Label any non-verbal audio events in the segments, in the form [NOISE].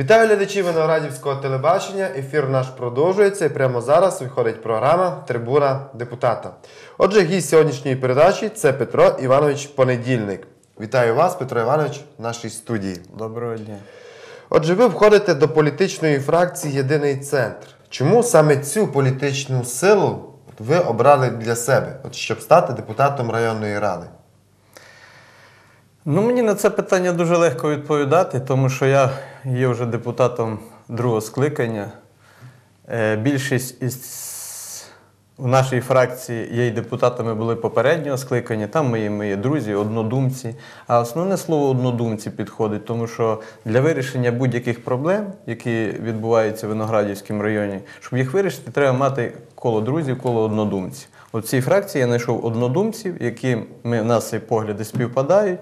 Вітаю глядачів Виноградівського телебачення. Ефір наш продовжується і прямо зараз виходить програма Трибуна депутата. Отже, гість сьогоднішньої передачі це Петро Іванович Понедільник. Вітаю вас, Петро Іванович, в нашій студії. Доброго дня. Отже, ви входите до політичної фракції Єдиний центр. Чому саме цю політичну силу ви обрали для себе, от щоб стати депутатом районної ради? Ну, мені на це питання дуже легко відповідати, тому що я є вже депутатом другого скликання. Е, Більшість із у нашій фракції є і депутатами були попереднього скликання, там мої, мої друзі, однодумці. А основне слово однодумці підходить, тому що для вирішення будь-яких проблем, які відбуваються в Виноградівському районі, щоб їх вирішити, треба мати коло друзів, коло однодумців. В цій фракції я знайшов однодумців, які ми, в нас і погляди співпадають.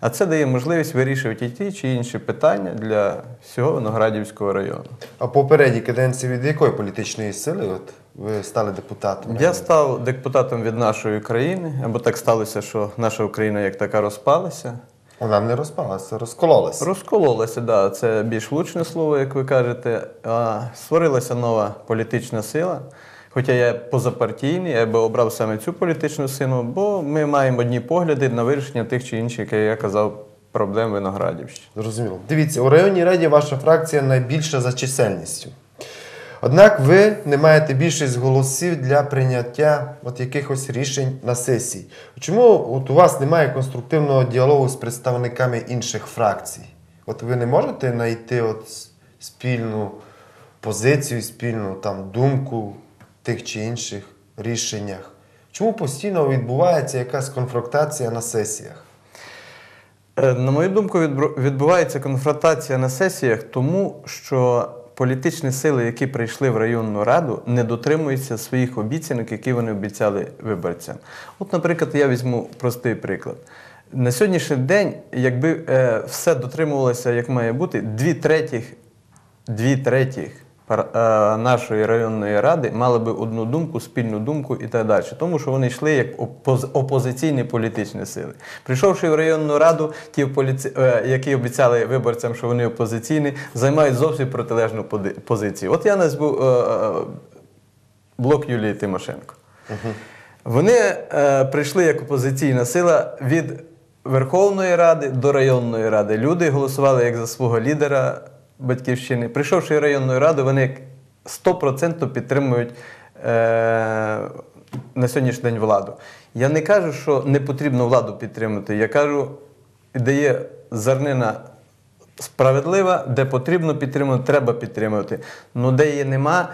А це дає можливість вирішувати і ті чи інші питання для всього Виноградівського району. А попередній каденції від якої політичної сили от ви стали депутатом? Я став депутатом від нашої країни, або так сталося, що наша Україна як така розпалася. Вона не розпалася, розкололася. Розкололася, да, це більш влучне слово, як ви кажете. А створилася нова політична сила. Хоча я позапартійний, я би обрав саме цю політичну силу, бо ми маємо одні погляди на вирішення тих чи інших, як я казав, проблем Виноградівщини. Зрозуміло. Дивіться, у районній раді ваша фракція найбільша за чисельністю. Однак ви не маєте більшість голосів для прийняття от якихось рішень на сесії. Чому от у вас немає конструктивного діалогу з представниками інших фракцій? От ви не можете знайти от спільну позицію, спільну там думку тих чи інших рішеннях? Чому постійно відбувається якась конфронтація на сесіях? Е, На мою думку, відбувається конфронтація на сесіях, тому що політичні сили, які прийшли в районну раду, не дотримуються своїх обіцянок, які вони обіцяли виборцям. От, наприклад, я візьму простий приклад. На сьогоднішній день, якби е, все дотримувалося як має бути, дві третіх, дві третіх нашої районної ради мали би одну думку, спільну думку і так далі. Тому що вони йшли як опоз- опозиційні політичні сили. Прийшовши в районну раду, ті, поліці... е, які обіцяли виборцям, що вони опозиційні, займають зовсім протилежну позицію. От я назву е, е, блок Юлії Тимошенко. Вони е, прийшли як опозиційна сила від Верховної Ради до районної ради. Люди голосували як за свого лідера батьківщини. Прийшовши в районну раду, вони як 100% підтримують е, на сьогоднішній день владу. Я не кажу, що не потрібно владу підтримати. Я кажу, дає зернина справедлива, де потрібно підтримувати, треба підтримувати. Ну де її нема.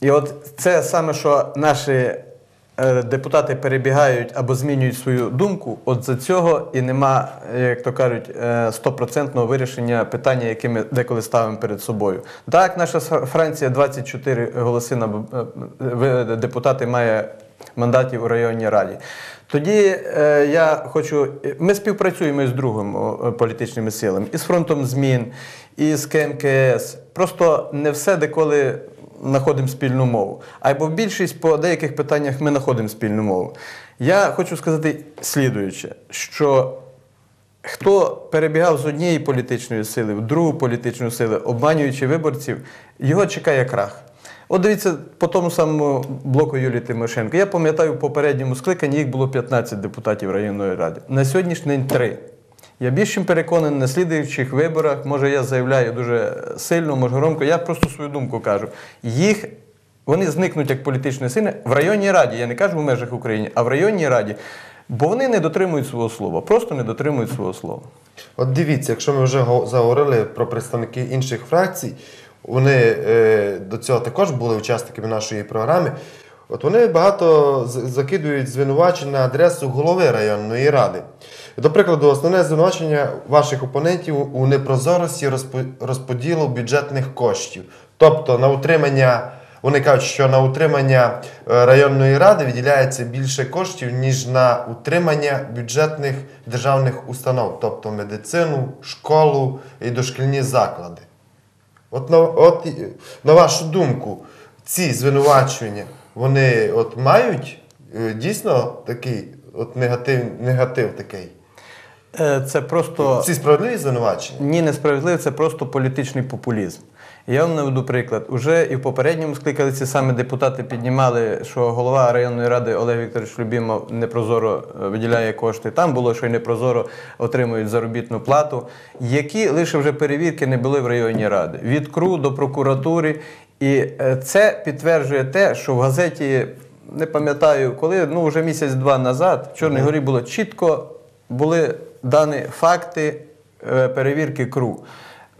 І от це саме, що наші депутати перебігають або змінюють свою думку, от за цього і нема, як то кажуть, е, стопроцентного вирішення питання, яке ми деколи ставимо перед собою. Так, наша Франція 24 голоси на е, депутати має мандатів у районній раді. Тоді е, я хочу. Ми співпрацюємо з другими е, політичними силами, і з фронтом змін, і з КМКС. Просто не все деколи знаходимо спільну мову. Або більшість по деяких питаннях ми знаходимо спільну мову. Я хочу сказати слідуюче, що хто перебігав з однієї політичної сили в другу політичну силу, обманюючи виборців, його чекає крах. От дивіться, по тому самому блоку Юлії Тимошенко. Я пам'ятаю, в попередньому скликанні їх було 15 депутатів районної ради. На сьогоднішній день 3. Я більш чим переконаний на слідуючих виборах, може я заявляю дуже сильно, може громко, я просто свою думку кажу. Їх вони зникнуть як політичні сили в районній раді. Я не кажу в межах України, а в районній раді, бо вони не дотримують свого слова, просто не дотримують свого слова. От дивіться, якщо ми вже заговорили про представників інших фракцій, вони е, до цього також були учасниками нашої програми. От вони багато закидують звинувачень на адресу голови районної ради. До прикладу, основне звинувачення ваших опонентів у непрозорості розподілу бюджетних коштів. Тобто на утримання, вони кажуть, що на утримання е, районної ради виділяється більше коштів, ніж на утримання бюджетних державних установ, тобто медицину, школу і дошкільні заклади. От на, от, на вашу думку, ці звинувачення, вони от мають е, дійсно такий от негатив, негатив такий. Е, Це просто Ці справедливі звинувачення? ні, несправедливо, це просто політичний популізм. Я вам наведу приклад. Уже і в попередньому скликали ці самі депутати піднімали, що голова районної ради Олег Вікторович Любімов непрозоро е, виділяє кошти. Там було, що й непрозоро отримують заробітну плату, які лише вже перевірки не були в районній раді. Від КРУ до прокуратури. І е, це підтверджує те, що в газеті не пам'ятаю, коли ну вже місяць-два назад в Чорній горі було чітко були дані факти е, перевірки КРУ.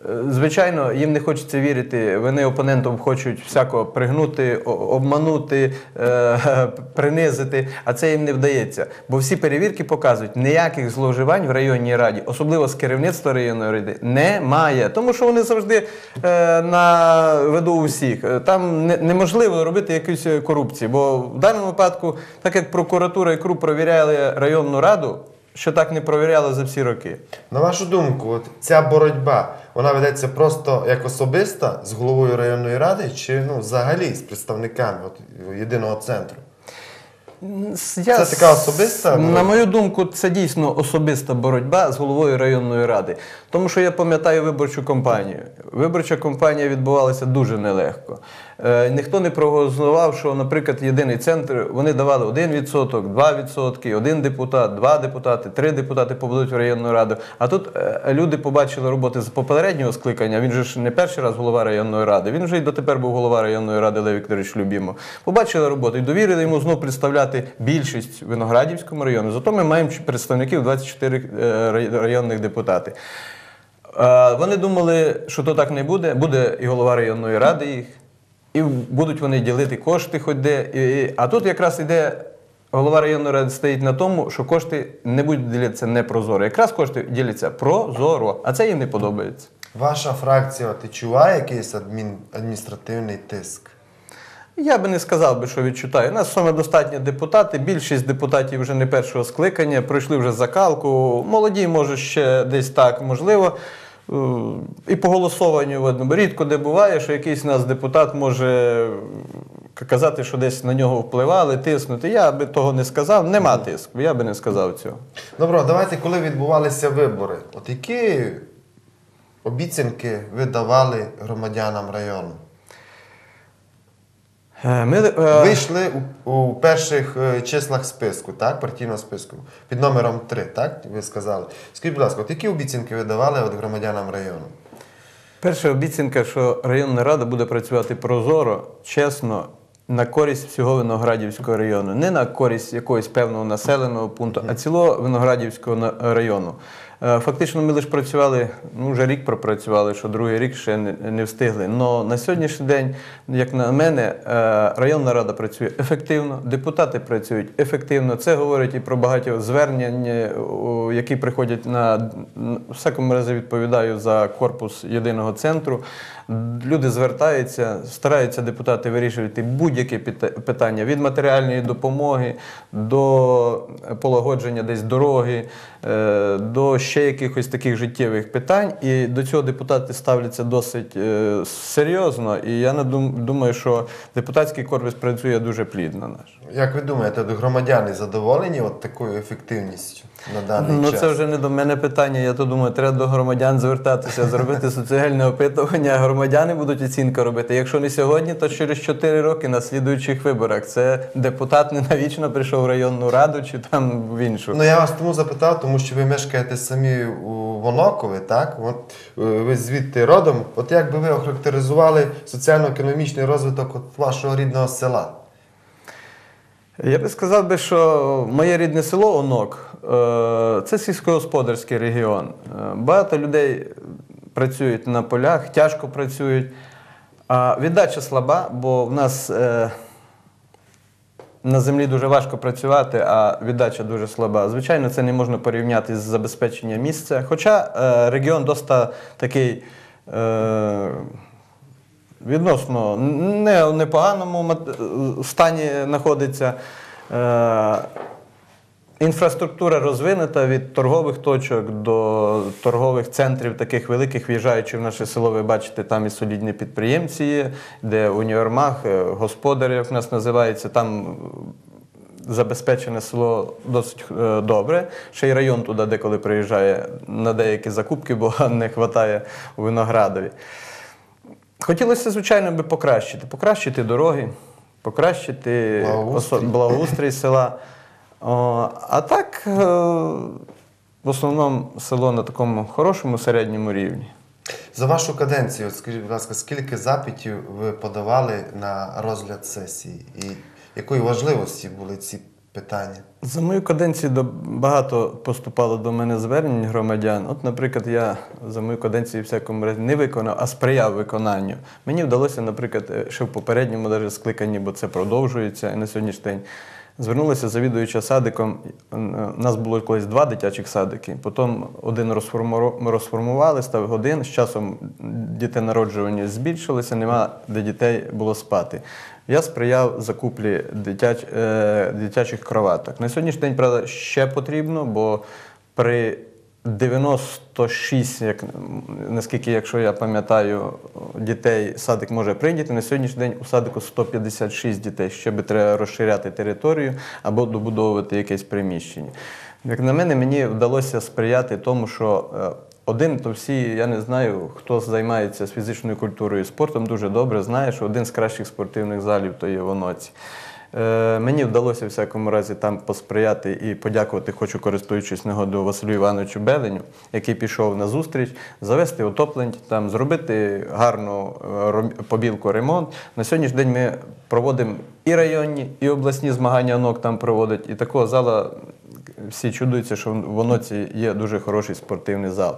Е, Звичайно, їм не хочеться вірити. Вони опонентам хочуть всяко пригнути, обманути, е, [LAUGHS] принизити, а це їм не вдається. Бо всі перевірки показують, ніяких зловживань в районній раді, особливо з керівництва районної ради, немає. Тому що вони завжди е, на виду у всіх. Е, Там неможливо робити якусь корупцію. Бо в даному випадку, так як прокуратура і КРУ провіряли районну раду, що так не провіряли за всі роки. На вашу думку, от ця боротьба вона ведеться просто як особиста з головою районної ради, чи ну взагалі з представниками от, єдиного центру? Я Це така особиста На мою думку, це дійсно особиста боротьба з головою районної ради. Тому що я пам'ятаю виборчу кампанію. Виборча кампанія відбувалася дуже нелегко. Е, ніхто не прогнозував, що, наприклад, єдиний центр вони давали 1%, 2%, один депутат, два депутати, три депутати побудуть в районну раду. А тут е, люди побачили роботи з попереднього скликання. Він же ж не перший раз голова районної ради. Він вже й дотепер був голова районної ради Лев Вікторович Любімов. Побачили роботу і довірили йому знову представляти більшість в Виноградівському району. Зато ми маємо представників 24 е, районних депутати. Е, Вони думали, що то так не буде. Буде і голова районної ради їх, і будуть вони ділити кошти хоч де. А тут якраз іде голова районної ради стоїть на тому, що кошти не будуть ділитися непрозоро. Якраз кошти діляться прозоро, а це їм не подобається. Ваша фракція відчуває якийсь адмін... адміністративний тиск? Я би не сказав би, що відчутаю. У нас саме достатньо депутати. Більшість депутатів вже не першого скликання, пройшли вже закалку. Молоді, може, ще десь так, можливо. Е, І по голосуванню видно, рідко де буває, що якийсь у нас депутат може казати, що десь на нього впливали, тиснути. Я би того не сказав. Нема тиску, я би не сказав цього. Добре, давайте, коли відбувалися вибори, от які обіцянки ви давали громадянам району? Е, Ми, е, Вийшли у, у перших е, числах списку, так, партійного списку, під номером 3, так, ви сказали. Скажіть, будь ласка, от які обіцянки ви давали от громадянам району? Перша обіцянка, що районна рада буде працювати прозоро, чесно, на користь всього Виноградівського району. Не на користь якогось певного населеного пункту, а цілого Виноградівського району. Е, Фактично, ми лише працювали, ну вже рік пропрацювали, що другий рік ще не, встигли. Но на сьогоднішній день, як на мене, е, районна рада працює ефективно, депутати працюють ефективно. Це говорить і про багато звернень, е, які приходять на- всякому разі відповідаю за корпус єдиного центру. Люди звертаються, стараються депутати вирішувати будь-які пита- питання від матеріальної допомоги до полагодження десь дороги, е, до ще якихось таких життєвих питань. І до цього депутати ставляться досить е, серйозно. І я думаю, що депутатський корпус працює дуже плідно наш. Як ви думаєте, громадяни задоволені от такою ефективністю на даний Ну, час? це вже не до мене питання. Я то думаю, треба до громадян звертатися, зробити соціальне опитування. Громадяни будуть оцінку робити. Якщо не сьогодні, то через 4 роки на слідуючих виборах. Це депутат не навічно прийшов в районну раду чи там в іншу. Ну я вас тому запитав, тому що ви мешкаєте самі у Вонокові, так? От, е, ви звідти родом. От як би ви охарактеризували соціально-економічний розвиток от вашого рідного села? Я би сказав би, що моє рідне село Онок е, це сільськогосподарський регіон. Е, Багато людей працюють на полях, тяжко працюють. А віддача слаба, бо в нас е, на землі дуже важко працювати, а віддача дуже слаба. Звичайно, це не можна порівняти з забезпеченням місця. Хоча е, регіон доста такий. Е, відносно не в непоганому стані знаходиться. Інфраструктура розвинута від торгових точок до торгових центрів, таких великих, в'їжджаючи в наше село, ви бачите, там і солідні підприємці є, де універмаг, е, господар, як в нас називається, там забезпечене село досить е, добре. Ще й район туди деколи приїжджає на деякі закупки, бо [LAUGHS] не вистачає у виноградові. Хотілося, звичайно, би покращити. Покращити дороги, покращити Благоустрій. благоустрій села. О, а так, е, в основному село на такому хорошому середньому рівні. За вашу каденцію, скажіть, будь ласка, скільки запитів ви подавали на розгляд сесії? І якої важливості були ці питання? За мою каденцію багато поступало до мене звернень громадян. От, наприклад, я за мою каденцію всякому разі не виконав, а сприяв виконанню. Мені вдалося, наприклад, е, ще в попередньому даже скликанні, бо це продовжується і на сьогоднішній день. Звернулася завідуюча садиком. Е, У нас було колись два дитячих садики. Потім один ми розформували, став один. З часом дітей збільшилося, нема де дітей було спати. Я сприяв закуплі дитяч, е, дитячих кроваток. На сьогоднішній день, правда, ще потрібно, бо при 96, як, наскільки, якщо я пам'ятаю, дітей садик може прийняти, на сьогоднішній день у садику 156 дітей. Ще би треба розширяти територію або добудовувати якесь приміщення. Як на мене, мені вдалося сприяти тому, що е, один, то всі, я не знаю, хто займається фізичною культурою і спортом, дуже добре знає, що один з кращих спортивних залів то є в Оноці. Е, мені вдалося в всякому разі там посприяти і подякувати, хочу користуючись нагодою Василю Івановичу Беленю, який пішов на зустріч, завести отоплення, там зробити гарну е, побілку ремонт. На сьогоднішній день ми проводимо і районні, і обласні змагання ОНОК там проводять. І такого зала всі чудуються, що в Оноці є дуже хороший спортивний зал.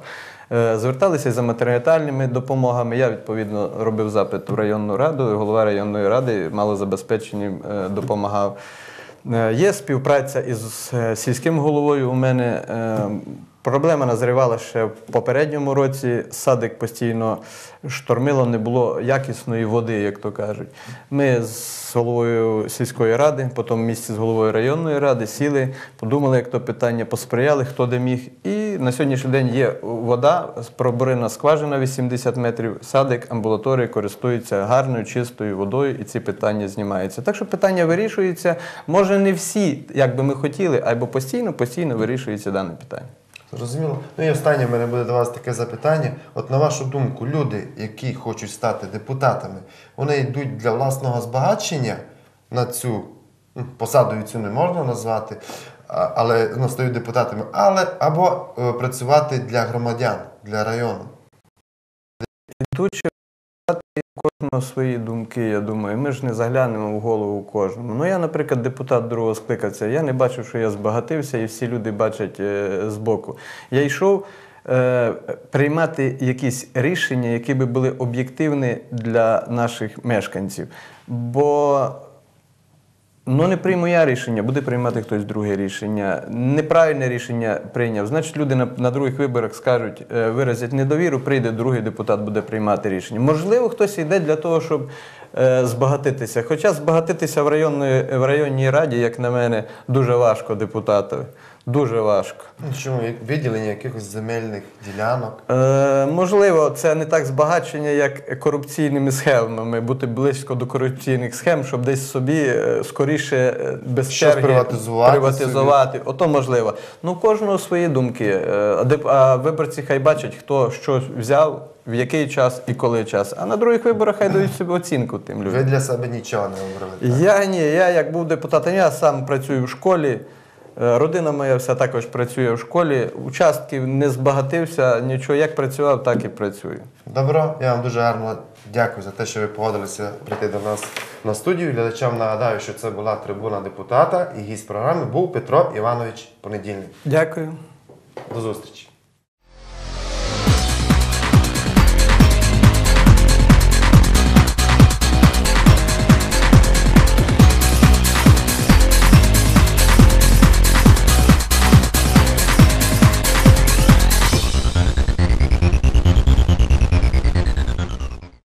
Е, Зверталися за матеріальними допомогами. Я відповідно робив запит у районну раду. Голова районної ради малозабезпеченим е, допомагав. Е, Є співпраця із сільським головою. У мене проблема назрівала ще в попередньому році. Садик постійно штормило, не було якісної води, як то кажуть. Ми з головою сільської ради, потім в місті з головою районної ради сіли, подумали, як то питання посприяли, хто де міг. І на сьогоднішній день є вода, пробурена скважина 80 метрів. Садик амбулаторії користується гарною, чистою водою, і ці питання знімаються. Так що питання вирішується. Може, не всі, як би ми хотіли, або постійно, постійно вирішується дане питання. Зрозуміло. Ну і останнє в мене буде до вас таке запитання. От на вашу думку, люди, які хочуть стати депутатами, вони йдуть для власного збагачення на цю ну, посаду цю не можна назвати, але ну, стають депутатами, але або е, працювати для громадян, для району. У кожного свої думки, я думаю, ми ж не заглянемо в голову кожному. Ну я, наприклад, депутат другого скликався, я не бачив, що я збагатився, і всі люди бачать е, збоку. Я йшов е, приймати якісь рішення, які би були об'єктивні для наших мешканців. Бо Ну, не прийму я рішення, буде приймати хтось друге рішення. Неправильне рішення прийняв. Значить, люди на, на других виборах скажуть, е, виразять недовіру, прийде другий депутат, буде приймати рішення. Можливо, хтось йде для того, щоб е, збагатитися. Хоча збагатитися в, районної, в районній раді, як на мене, дуже важко депутатові. Дуже важко. Ну, Чому виділення якихось земельних ділянок? Е, можливо, це не так збагачення, як корупційними схемами, бути близько до корупційних схем, щоб десь собі е, скоріше е, без Щось черги приватизувати приватизувати. Ото можливо. Ну, кожного свої думки. Е, А, а виборці хай бачать, хто що взяв, в який час і коли час. А на других виборах хай дають собі оцінку тим людям. Ви для себе нічого не обрали. Я ні, я як був депутатом, я сам працюю в школі. Е, Родина моя вся також працює в школі. Участків не збагатився, нічого. Як працював, так і працюю. Добро, я вам дуже гарно дякую за те, що ви погодилися прийти до нас на студію. Глядачам нагадаю, що це була трибуна депутата і гість програми був Петро Іванович Понедільник. Дякую. До зустрічі.